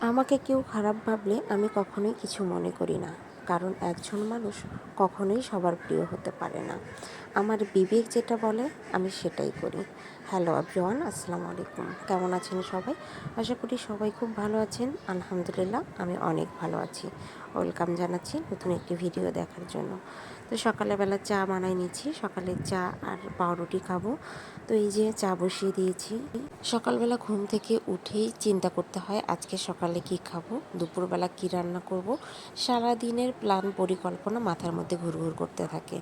আমাকে কেউ খারাপ ভাবলে আমি কখনোই কিছু মনে করি না। কারণ একজন মানুষ কখনোই সবার প্রিয় হতে পারে না। আমার বিবেক যেটা বলে, আমি সেটাই করি। হ্যালো আব্রিওয়ান আসসালামু আলাইকুম। কেমন আছেন সবাই? আশা করি সবাই খুব ভালো আছেন। আলহামদুলিল্লাহ, আমি অনেক ভালো আছি। ওয়েলকাম জানাচ্ছি নতুন একটি ভিডিও দেখার জন্য। তো সকালবেলা চা বানাই নিচ্ছি, সকালে চা আর পাউরুটি খাব। তো এই যে চা বসিয়ে দিয়েছি। সকালবেলা ঘুম থেকে উঠেই চিন্তা করতে হয়, আজকে সকালে কি খাব? দুপুরবেলা কি রান্না করব? সারা দিনের প্ল্যান পরিকল্পনা মাথার মধ্যে ঘুরঘুর করতে থাকে।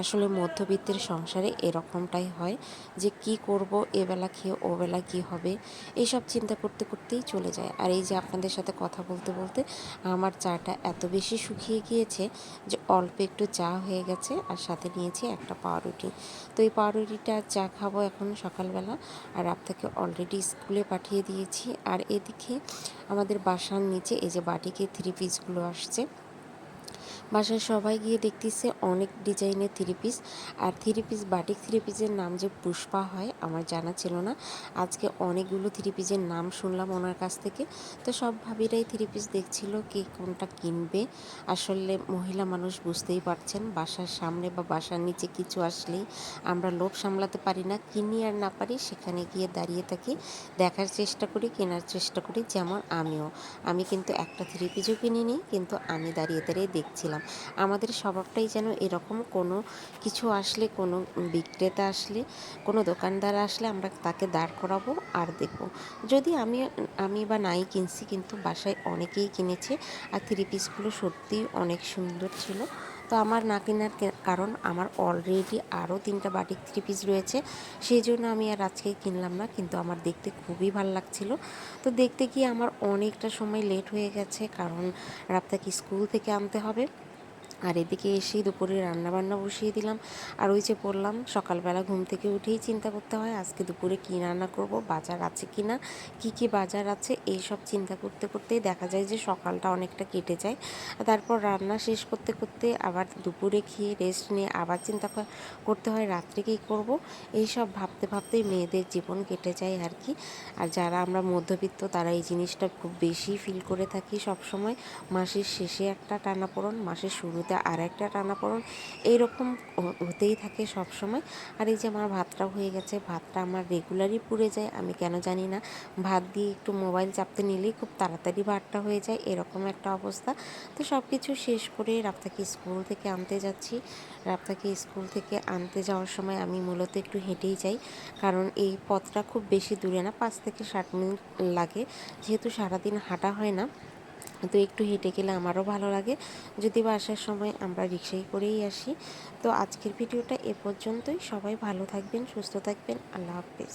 আসলে মধ্যবিত্তের সংসারে এরকমটাই হয় যে কি করব এবেলা খেয়ে ওবেলা কি হবে, এইসব চিন্তা করতে করতেই চলে যায়। আর এই যে আপনাদের সাথে কথা বলতে বলতে আমার চাটা এত বেশি শুকিয়ে গিয়েছে যে অল্প একটু চা হয়ে গেছে আর সাথে নিয়েছি একটা পাউরুটি। তো এই পাউরুটিটা চা খাব এখন সকালবেলা আর আপনাকে অলরেডি স্কুলে পাঠিয়ে দিয়েছি। আর এদিকে আমাদের বাসার নিচে এই যে বাটিকে থ্রি পিসগুলো আসছে বাসায় সবাই গিয়ে দেখতেছে অনেক ডিজাইনের থ্রি পিস আর থ্রি পিস বাটিক থ্রি পিসের নাম যে পুষ্পা হয় আমার জানা ছিল না। আজকে অনেকগুলো থ্রি পিসের নাম শুনলাম ওনার কাছ থেকে। তো সব ভাবিরাই থ্রি পিস দেখছিল কে কোনটা কিনবে। আসলে মহিলা মানুষ বুঝতেই পারছেন, বাসার সামনে বা বাসার নিচে কিছু আসলেই আমরা লোভ সামলাতে পারি না। কিনি আর না পারি সেখানে গিয়ে দাঁড়িয়ে থাকি, দেখার চেষ্টা করি, কেনার চেষ্টা করি, যেমন আমিও। আমি কিন্তু একটা থ্রি পিসও কিনিনি, কিন্তু আমি দাঁড়িয়ে দাঁড়িয়ে দেখছিলাম। আমাদের স্বভাবটাই যেন এরকম, কোনো কিছু আসলে, কোনো বিক্রেতা আসলে, কোনো দোকানদার আসলে আমরা তাকে দাঁড় করাবো আর দেখব। যদি আমি আমি বা নাই কিনছি, কিন্তু বাসায় অনেকেই কিনেছে আর থ্রি পিসগুলো সত্যিই অনেক সুন্দর ছিল। তো আমার না কেনার কারণ আমার অলরেডি আরও তিনটা বাটিক থ্রি পিস রয়েছে। সেই জন্য আমি আর আজকে কিনলাম না, কিন্তু আমার দেখতে খুবই ভালো লাগছিল। তো দেখতে গিয়ে আমার অনেকটা সময় লেট হয়ে গেছে, কারণ রাপ্তাকে স্কুল থেকে আনতে হবে। আর এদিকে এসেই দুপুরে রান্নাবান্না বসিয়ে দিলাম। আর ওই যে বললাম, সকালবেলা ঘুম থেকে উঠেই চিন্তা করতে হয়, আজকে দুপুরে কী রান্না করব, বাজার আছে কি না, কী কী বাজার আছে এই সব চিন্তা করতে করতেই দেখা যায় যে সকালটা অনেকটা কেটে যায়। তারপর রান্না শেষ করতে করতে আবার দুপুরে খেয়ে রেস্ট নিয়ে আবার চিন্তা করতে হয় রাত্রে কী করব এই সব ভাবতে ভাবতেই মেয়েদের জীবন কেটে যায় আর কি। আর যারা আমরা মধ্যবিত্ত, তারা এই জিনিসটা খুব বেশি ফিল করে থাকি সব সময় মাসের শেষে একটা টানাপোড়ন, মাসের শুরুতে একটা আর একটা টানাপোড়ন এইরকম হতেই থাকে সব সময় আর এই যে আমার ভাতটাও হয়ে গেছে, ভাতটা আমার রেগুলারই পুড়ে যায়, আমি কেন জানি না। ভাত দিয়ে একটু মোবাইল চাপতে নিলেই খুব তাড়াতাড়ি ভাতটা হয়ে যায়, এরকম একটা অবস্থা। তো সব কিছু শেষ করে রাপ্তাকে স্কুল থেকে আনতে যাচ্ছি। রাপ্তাকে স্কুল থেকে আনতে যাওয়ার সময় আমি মূলত একটু হেঁটেই যাই, কারণ এই পথটা খুব বেশি দূরে না, পাঁচ থেকে ষাট মিনিট লাগে। যেহেতু সারাদিন হাঁটা হয় না তো একটু হেঁটে গেলে আমারও ভালো লাগে। যদি বা আসার সময় আমরা রিক্সায় করেই আসি। তো আজকের ভিডিওটা এ পর্যন্তই। সবাই ভালো থাকবেন, সুস্থ থাকবেন। আল্লাহ হাফেজ।